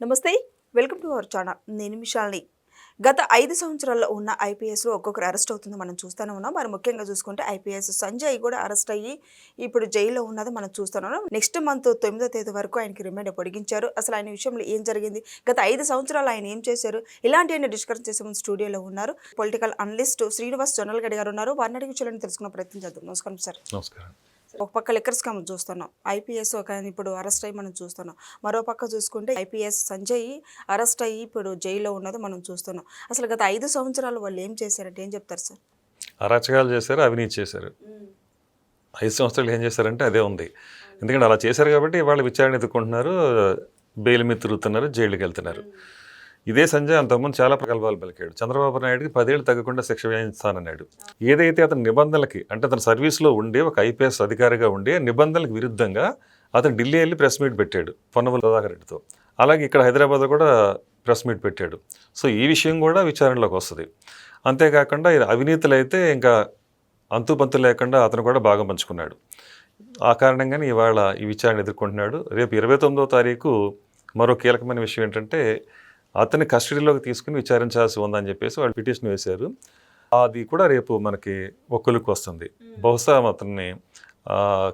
నమస్తే welcome to our channel. నేను మిషాల్ని గత ఐదు సంవత్సరాల్లో ఉన్న ఐపీఎస్లో ఒక్కొక్కరు అరెస్ట్ అవుతుంది మనం చూస్తూనే ఉన్నాం. మరి ముఖ్యంగా చూసుకుంటే ఐపీఎస్ సంజయ్ కూడా అరెస్ట్ అయ్యి ఇప్పుడు జైల్లో ఉన్నది మనం చూస్తూనే ఉన్నాం. నెక్స్ట్ మంత్ తొమ్మిదో తేదీ వరకు ఆయనకి రిమైండ్ పొడిగించారు. అసలు ఆయన విషయంలో ఏం జరిగింది? గత ఐదు సంవత్సరాలు ఆయన ఏం చేశారు? ఇలాంటివన్నీ డిస్కషన్ చేసే ముందు స్టూడియోలో ఉన్నారు పొలిటికల్ అనలిస్ట్ శ్రీనివాస్ జనరల్ గడి గారు ఉన్నారు. వారిని అడిగి విషయాలను తెలుసుకున్న ప్రయత్నం చేద్దాం. నమస్కారం సార్. నమస్కారం. ఒక పక్క లిక్కర్ స్కామ్ చూస్తున్నాం. ఐపీఎస్ ఒక ఇప్పుడు అరెస్ట్ అయ్యి మనం చూస్తున్నాం. మరో పక్క చూసుకుంటే ఐపీఎస్ సంజయ్ అరెస్ట్ అయ్యి ఇప్పుడు జైల్లో ఉన్నది మనం చూస్తున్నాం. అసలు గత ఐదు సంవత్సరాలు వాళ్ళు ఏం చేశారంటే ఏం చెప్తారు సార్? అరాచకాలు చేశారు అవినీతి చేశారు. ఐదు సంవత్సరాలు ఏం చేశారంటే అదే ఉంది. ఎందుకంటే అలా చేశారు కాబట్టి వాళ్ళు విచారణ ఎదుర్కొంటున్నారు బెయిల్ మీద తిరుగుతున్నారు జైలుకి వెళ్తున్నారు. ఇదే సంజయ్ అంతకుముందు చాలా ప్రగల్భాలు పలికాడు. చంద్రబాబు నాయుడుకి పదేళ్ళు తగ్గకుండా శిక్ష వేయిస్తానన్నాడు ఏదైతే అతని నిబంధనలకి అంటే అతని సర్వీస్లో ఉండే ఒక ఐపీఎస్ అధికారిగా ఉండే నిబంధనలకు విరుద్ధంగా అతను ఢిల్లీ వెళ్ళి ప్రెస్ మీట్ పెట్టాడు పొన్నవల సుధాకర్ రెడ్డితో. అలాగే ఇక్కడ హైదరాబాద్లో కూడా ప్రెస్ మీట్ పెట్టాడు. సో ఈ విషయం కూడా విచారణలోకి వస్తుంది. అంతేకాకుండా అవినీతులైతే అవినీతులు అయితే ఇంకా అంతుపంతు లేకుండా అతను కూడా బాగా పంచుకున్నాడు. ఆ కారణంగానే ఇవాళ ఈ విచారణ ఎదుర్కొంటున్నాడు. రేపు ఇరవై తొమ్మిదో తారీఖు మరో కీలకమైన విషయం ఏంటంటే అతన్ని కస్టడీలోకి తీసుకుని విచారించాల్సి ఉందని చెప్పేసి వాళ్ళు పిటిషన్ వేశారు. అది కూడా రేపు మనకి ఒక్కరికి వస్తుంది. బహుశా అతన్ని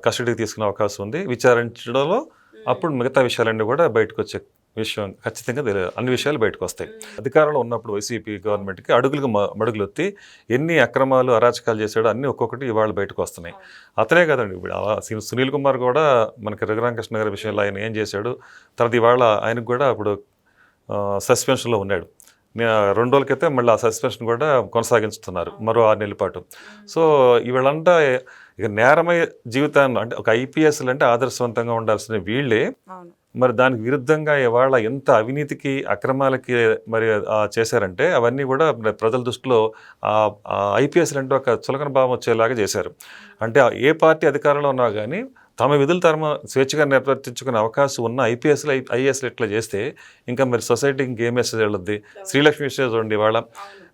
కస్టడీకి తీసుకునే అవకాశం ఉంది. విచారించడంలో అప్పుడు మిగతా విషయాలన్నీ కూడా బయటకు వచ్చే విషయం ఖచ్చితంగా తెలియదు. అన్ని విషయాలు బయటకు వస్తాయి. అధికారంలో ఉన్నప్పుడు వైసీపీ గవర్నమెంట్కి అడుగులకు మడుగులు ఎత్తి ఎన్ని అక్రమాలు అరాచకాలు చేశాడో అన్ని ఒక్కొక్కటి ఇవాళ బయటకు వస్తున్నాయి. అతనే కదండి ఇప్పుడు. సునీల్ కుమార్ కూడా మనకి రఘురామకృష్ణ గారి విషయంలో ఆయన ఏం చేశాడు? తర్వాత ఇవాళ ఆయనకు కూడా అప్పుడు సస్పెన్షన్లో ఉన్నాడు. రెండు రోజుల క్రితం మళ్ళీ ఆ సస్పెన్షన్ కూడా కొనసాగించుతున్నారు మరో ఆరు నెలల పాటు. సో ఇవాళంతా ఇక నేరమయ జీవితాన్ని అంటే ఒక ఐపీఎస్లు అంటే ఆదర్శవంతంగా ఉండాల్సిన వీళ్ళే. మరి దానికి విరుద్ధంగా ఇవాళ ఎంత అవినీతికి అక్రమాలకి మరి చేశారంటే అవన్నీ కూడా ప్రజల దృష్టిలో ఐపీఎస్లు అంటే ఒక చులకన భావం వచ్చేలాగా చేశారు. అంటే ఏ పార్టీ అధికారంలో ఉన్నా కానీ తమ విధులు తమ స్వేచ్ఛగా నిర్వర్తించుకునే అవకాశం ఉన్న ఐపీఎస్లు ఐఏఎస్లు ఇట్లా చేస్తే ఇంకా మరి సొసైటీకి ఇంకేం మెసేజ్ వెళ్ళొద్ది? శ్రీలక్ష్మి విషయం చూడండి ఇవాళ.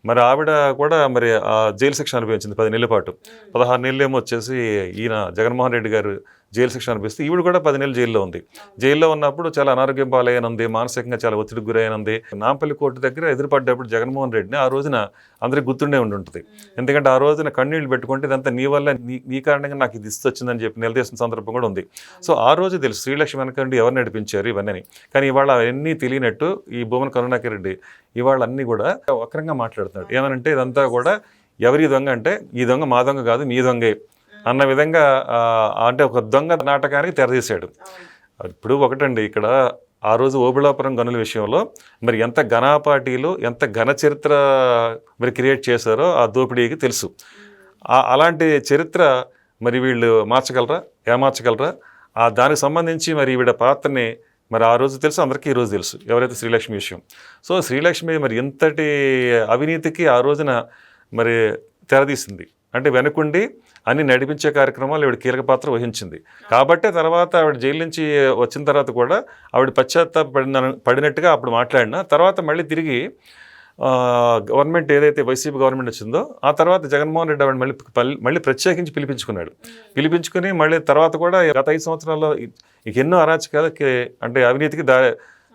మరి ఆవిడ కూడా మరి ఆ జైలు శిక్ష అనుభవించింది పది నెలల పాటు. పదహారు నెలలు ఏమో వచ్చేసి ఈయన జగన్మోహన్ రెడ్డి గారు జైలు శిక్ష అనిపిస్తే ఈవిడ కూడా పది నెలలు జైల్లో ఉంది. జైల్లో ఉన్నప్పుడు చాలా అనారోగ్యం పాలయ్యనుంది మానసికంగా చాలా ఒత్తిడికి గురైనంది. నాంపల్లి కోర్టు దగ్గర ఎదురుపడ్డప్పుడు జగన్మోహన్ రెడ్డిని ఆ రోజున అందరికి గుర్తుండే ఉండి ఉంటుంది. ఎందుకంటే ఆ రోజున కన్నీళ్ళు పెట్టుకుంటే ఇదంతా నీ వల్ల నీ నీ కారణంగా నాకు ఇది ఇస్తు వచ్చిందని చెప్పి నిలదీసిన సందర్భం కూడా ఉంది. సో ఆ రోజు తెలుసు శ్రీలక్ష్మి వెనకండి ఎవరు నడిపించారు ఇవన్నీ కానీ ఇవాళ అవన్నీ తెలియనట్టు ఈ భువన కరుణాకర్ రెడ్డి ఇవాళ అన్నీ కూడా వక్రంగా మాట్లాడుతున్నాడు ఏమనంటే ఇదంతా కూడా ఎవరి దొంగ అంటే ఈ దొంగ మా దొంగ కాదు మీ దొంగే. అన్న విధంగా అంటే ఒక దొంగ నాటకానికి తెరదీశాడు ఇప్పుడు ఒకటండి ఇక్కడ ఆ రోజు ఓబిళాపురం గనుల విషయంలో మరి ఎంత ఘనాపాటీలు ఎంత ఘన చరిత్ర మరి క్రియేట్ చేశారో ఆ దోపిడీకి తెలుసు. అలాంటి చరిత్ర మరి వీళ్ళు మార్చగలరా? ఏమార్చగలరా? ఆ దానికి సంబంధించి మరి వీళ్ళ పాత్రని మరి ఆ రోజు తెలుసు అందరికీ ఈ రోజు తెలుసు ఎవరైతే శ్రీలక్ష్మి విషయం. సో శ్రీలక్ష్మి మరి ఎంతటి అవినీతికి ఆ రోజున మరి తెరదీసింది? అంటే వెనుకుండి అన్ని నడిపించే కార్యక్రమాలు ఆవిడ కీలక పాత్ర వహించింది. కాబట్టే తర్వాత ఆవిడ జైలు నుంచి వచ్చిన తర్వాత కూడా ఆవిడ పశ్చాత్తాప పడిన పడినట్టుగా అప్పుడు మాట్లాడిన తర్వాత మళ్ళీ తిరిగి గవర్నమెంట్ ఏదైతే వైసీపీ గవర్నమెంట్ వచ్చిందో ఆ తర్వాత జగన్మోహన్ రెడ్డి ఆవిడ మళ్ళీ మళ్ళీ ప్రత్యేకించి పిలిపించుకున్నాడు. పిలిపించుకుని మళ్ళీ తర్వాత కూడా గత ఐదు సంవత్సరాల్లో ఎన్నో అరాచకాలకి అంటే అవినీతికి దా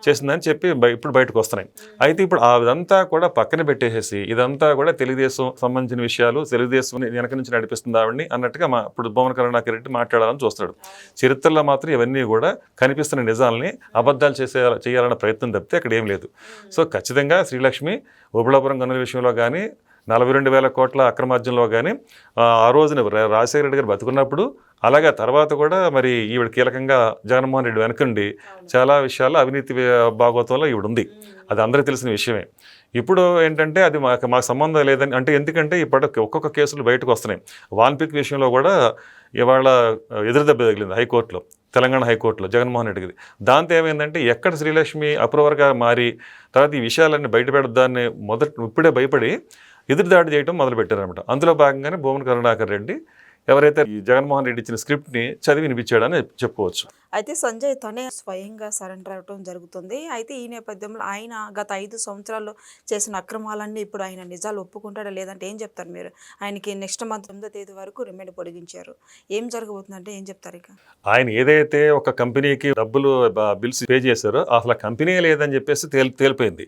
చేసిందని చెప్పి ఇప్పుడు బయటకు వస్తున్నాయి. అయితే ఇప్పుడు అదంతా కూడా పక్కన పెట్టేసేసి ఇదంతా కూడా తెలుగుదేశం సంబంధించిన విషయాలు తెలుగుదేశం వెనక నుంచి నడిపిస్తుంది ఆవిడని అన్నట్టుగా మా ఇప్పుడు భువన కరుణాకర్ రెడ్డి మాట్లాడాలని చూస్తాడు చరిత్రలో మాత్రం ఇవన్నీ కూడా కనిపిస్తున్న నిజాలని అబద్ధాలు చేసే చేయాలన్న ప్రయత్నం తప్పితే అక్కడ ఏం లేదు. సో ఖచ్చితంగా శ్రీలక్ష్మి ఉబలాపురం గనుల విషయంలో కానీ నలభై రెండు వేల కోట్ల అక్రమార్జనలో కానీ ఆ రోజున రా- రాజశేఖర రెడ్డి గారు బతుకున్నప్పుడు అలాగే తర్వాత కూడా మరి ఈవిడ కీలకంగా జగన్మోహన్ రెడ్డి వెనకండి చాలా విషయాల్లో అవినీతి భాగవతంలో ఈవిడ ఉంది అది అందరికీ తెలిసిన విషయమే. ఇప్పుడు ఏంటంటే అది మాకు మాకు సంబంధం లేదని అంటే ఎందుకంటే ఇప్పుడు ఒక్కొక్క కేసులు బయటకు వస్తున్నాయి. వాన్పిక్ విషయంలో కూడా ఇవాళ ఎదురుదెబ్బ తగిలింది హైకోర్టులో తెలంగాణ హైకోర్టులో జగన్మోహన్ రెడ్డికి దాంతో ఏమైందంటే ఎక్కడ శ్రీలక్ష్మి అప్రూవర్గా మారి తర్వాత ఈ విషయాలన్నీ బయటపెడదాన్ని మొదట ఇప్పుడే భయపడి ఎదురుదాడి చేయడం మొదలుపెట్టారనమాట అందులో భాగంగానే భువన కరుణాకర్ రెడ్డి ఎవరైతే ఈ జగన్మోహన్ రెడ్డి ఇచ్చిన స్క్రిప్ట్ని చదివి వినిపించాడని చెప్పుకోవచ్చు. అయితే సంజయ్ తనే స్వయంగా సరెండర్ అవటం జరుగుతుంది. అయితే ఈ నేపథ్యంలో ఆయన గత ఐదు సంవత్సరాల్లో చేసిన అక్రమాలన్నీ ఇప్పుడు ఆయన నిజాలు ఒప్పుకుంటాడా లేదంటే ఏం చెప్తారు మీరు? ఆయనకి నెక్స్ట్ మంత్ తొమ్మిదో తేదీ వరకు రిమైండ్ పొడిగించారు. ఏం జరగబోతుందంటే ఏం చెప్తారు ఇక? ఆయన ఏదైతే ఒక కంపెనీకి డబ్బులు బిల్స్ పే చేశారో అసలు కంపెనీ లేదని చెప్పేసి తేలి తేలిపోయింది.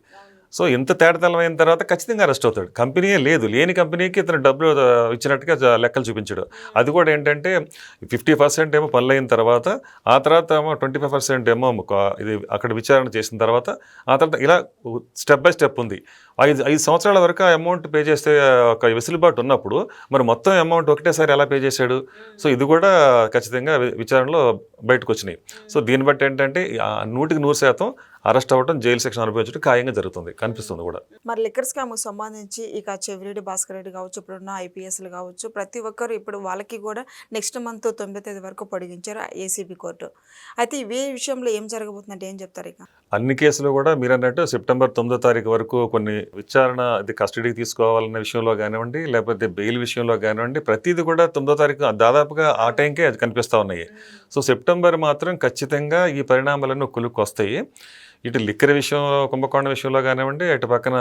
సో ఇంత తేటతెల్లం అయిన తర్వాత ఖచ్చితంగా అరెస్ట్ అవుతాడు. కంపెనీయే లేదు. లేని కంపెనీకి ఇతను డబ్బులు ఇచ్చినట్టుగా లెక్కలు చూపించాడు. అది కూడా ఏంటంటే ఫిఫ్టీ పర్సెంట్ ఏమో పనులు అయిన తర్వాత ఆ తర్వాత ఏమో ట్వంటీ ఫైవ్ పర్సెంట్ ఏమో ఒక ఇది అక్కడ విచారణ చేసిన తర్వాత ఆ తర్వాత ఇలా స్టెప్ బై స్టెప్ ఉంది. ఐదు ఐదు సంవత్సరాల వరకు ఆ అమౌంట్ పే చేస్తే ఒక వెసులుబాటు ఉన్నప్పుడు మరి మొత్తం అమౌంట్ ఒకటేసారి ఎలా పే చేశాడు? సో ఇది కూడా ఖచ్చితంగా విచారణలో బయటకు వచ్చినాయి. సో దీన్ని బట్టి ఏంటంటే నూటికి నూరు శాతం అరెస్ట్ అవ్వడం జైలు శిక్షణ అనుభవించడం ఖాయంగా జరుగుతుంది. కనిపిస్తుంది కూడా. మరి లిక్కర్ స్కామ్కి సంబంధించి ఇక చెవిరెడ్డి భాస్కర్ రెడ్డి కావచ్చు ఇప్పుడున్న ఐపీఎస్లు కావచ్చు ప్రతి ఒక్కరు ఇప్పుడు వాళ్ళకి కూడా నెక్స్ట్ మంత్ తొమ్మిదో తేదీ వరకు పొడిగించారు ఏసీబీ కోర్టు. అయితే ఇవే విషయంలో ఏం జరగబోతుందంటే ఏం చెప్తారు ఇక? అన్ని కేసులు కూడా మీరు అన్నట్టు సెప్టెంబర్ తొమ్మిదో తారీఖు వరకు కొన్ని విచారణ ఇది కస్టడీకి తీసుకోవాలన్న విషయంలో కానివ్వండి లేకపోతే బెయిల్ విషయంలో కానివ్వండి ప్రతిదీ కూడా తొమ్మిదో తారీఖు దాదాపుగా ఆ టైంకే అది కనిపిస్తూ ఉన్నాయి. సో సెప్టెంబర్ మాత్రం ఖచ్చితంగా ఈ పరిణామాలను కొలుక్కు వస్తాయి. ఇటు లిక్కర్ విషయం కుంభకోణం విషయంలో కానివ్వండి అటు పక్కన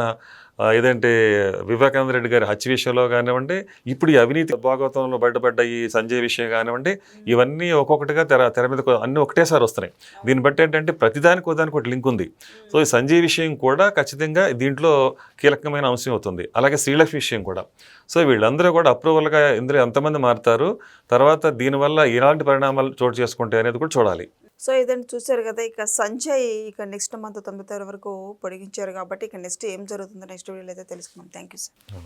ఏదంటే వివేకానంద రెడ్డి గారి హత్య విషయంలో కానివ్వండి ఇప్పుడు ఈ అవినీతి భాగవతంలో బయటపడ్డ ఈ సంజయ్ విషయం కానివ్వండి ఇవన్నీ ఒక్కొక్కటిగా తెర తెర మీద అన్నీ ఒకటేసారి వస్తున్నాయి. దీన్ని బట్టి ఏంటంటే ప్రతిదానికి ఒకదానికి ఒక లింక్ ఉంది. సో ఈ సంజయ్ విషయం కూడా ఖచ్చితంగా దీంట్లో కీలకమైన అంశం అవుతుంది. అలాగే శ్రీలక్ష్మి విషయం కూడా. సో వీళ్ళందరూ కూడా అప్రూవల్గా ఇందులో ఎంతమంది మారుతారు తర్వాత దీనివల్ల ఎలాంటి పరిణామాలు చోటు చేసుకుంటాయి అనేది కూడా చూడాలి. సో ఇదని చూశారు కదా! ఇక సంజయ్ ఇక నెక్స్ట్ మంత్ తొమ్మిది తారీఖు వరకు పొడిగించారు కాబట్టి ఇక నెక్స్ట్ ఏం జరుగుతుందో నెక్స్ట్ వీడియోలో అయితే తెలుసుకుందాం. Thank you sir